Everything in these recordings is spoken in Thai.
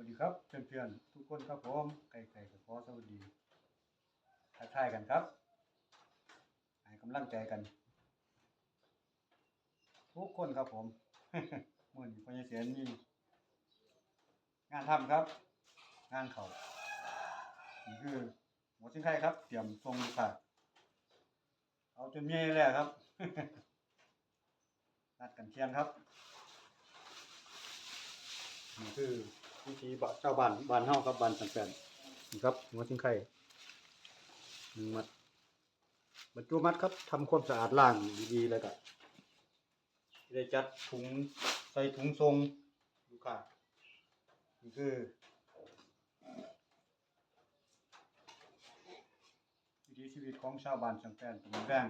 วัสดีครับเพื่อนๆทุกคนครับผมไก่ไก่กับขอสวัสดีทักทายกันครับให้กำลังใจกัน ทุกคนครับผมมื่อนี้พญเสียนมีงานทำครับ งานเขานี่คือหมดสินไข่ครับ เตรียมทรงลูกค้าเอาจนเมียแล้วครับนัดกันเชียนครับนี่คือ วิธีบะเจ้าบ้านบ้านเฮาครับบ้านสันแปนนี่ครับหัวสิงไข่หนึ่งมัดบรรจุมัดครับทำความสะอาดล่างดีๆแล้วก็ได้จัดถุงใส่ถุงทรงลูค้านี่คือวิถีชีวิตของชาวบ้านสังแปนตำบลแบง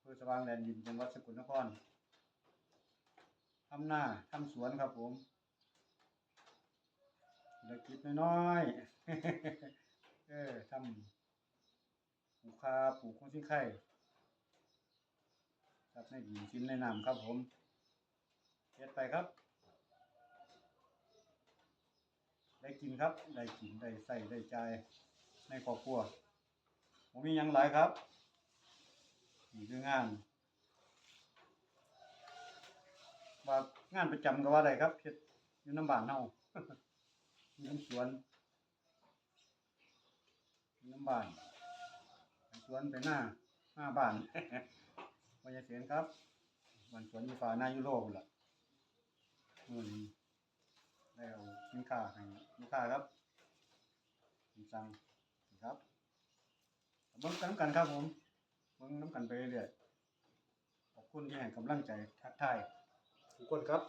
เพื่อสว่างแดนดินจังหวัดสกลนครทำหน้าทำสวนครับผม ธุรกิจน้อยๆ เออทำปลูกคาปลูกคนสิงไข่ครับในดินชิ้นในน้ำครับผมเฮ็ดไปครับ ได้กินครับ ได้กิน ได้ใส่ได้ใจในครอบครัวผมมียังหลายครับนี่คืองาน ว่างานประจำก็ว่าได้ครับเฮ็ดอยู่น้ำบานเฮามี น้ำสวน น้ำบ้านสวนไปหน้าหน้าบ้านวันยเสียนครับบ้านสวนมีฟ้าหน้ายุโรปล่ะมื่อนี้ได้เอาสินค้าให้ลูกค้าครับสั่งนะครับเบิ่งกันกันครับผมเบิ่งน้ำกันไปเรื่อยขอบคุณที่ให้กำลังใจทักทายทุกคนครับ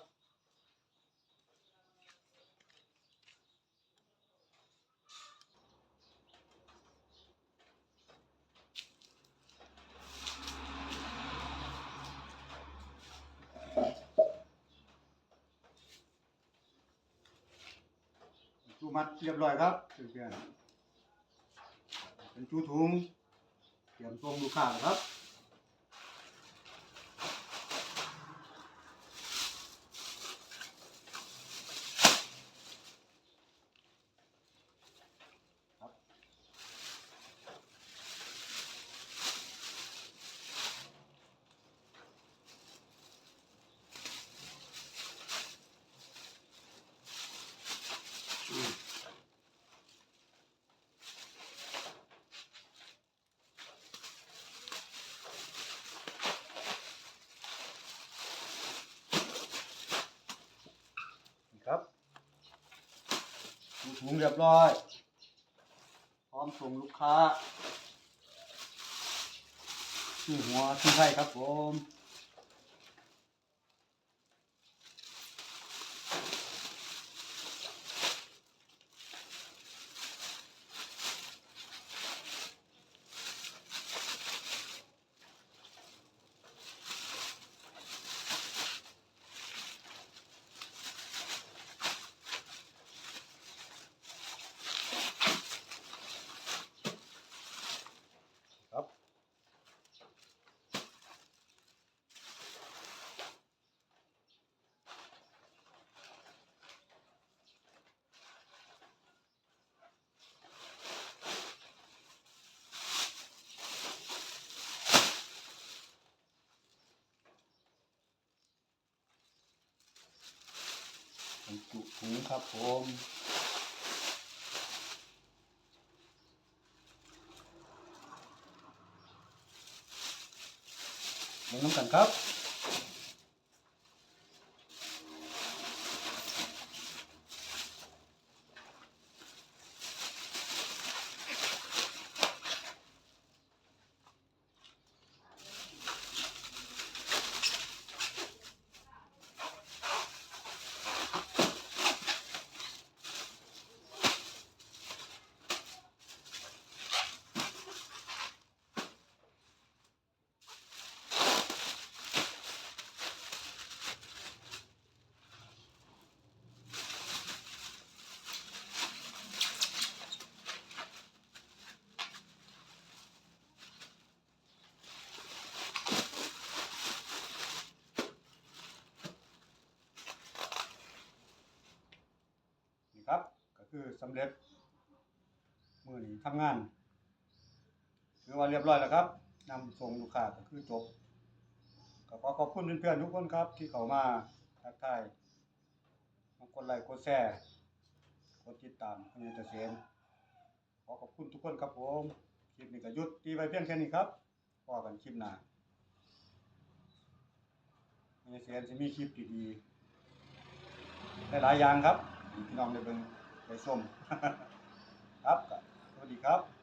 จู มัดเรียบร้อยครับเพื่อนๆเป็นจูถุงเตรียมส่งลูกค้าแล้วครับครับ นี่ครับดู ถุงเรียบร้อย พร้อมส่งลูกค้าชื่อหัวชื่อไทยครับผม บรรจุถุงครับผมเลี้ยงน้ำกันครับ็คือสำเร็จมือนี้ทำงานถือว่าเรียบร้อยแล้วครับนำส่งลูกค้าก็คือจบก็ขอขอบคุณเพื่อนๆทุกคนครับ ที่เข้ามาทักทายมากดไลค์กดแชร์กดติดตามคุณยายเกษมขอขอบคุณทุกคนครับผมคลิปนี้ก็หยุดตีไว้เพียงแค่นี้ครับพอกันคลิปหน้าคุณยายเกษมจะมีคลิปดีๆหลายๆอย่างครับพี่น้องได้เบิ่ง ได้ชม ครับ สวัสดีครับ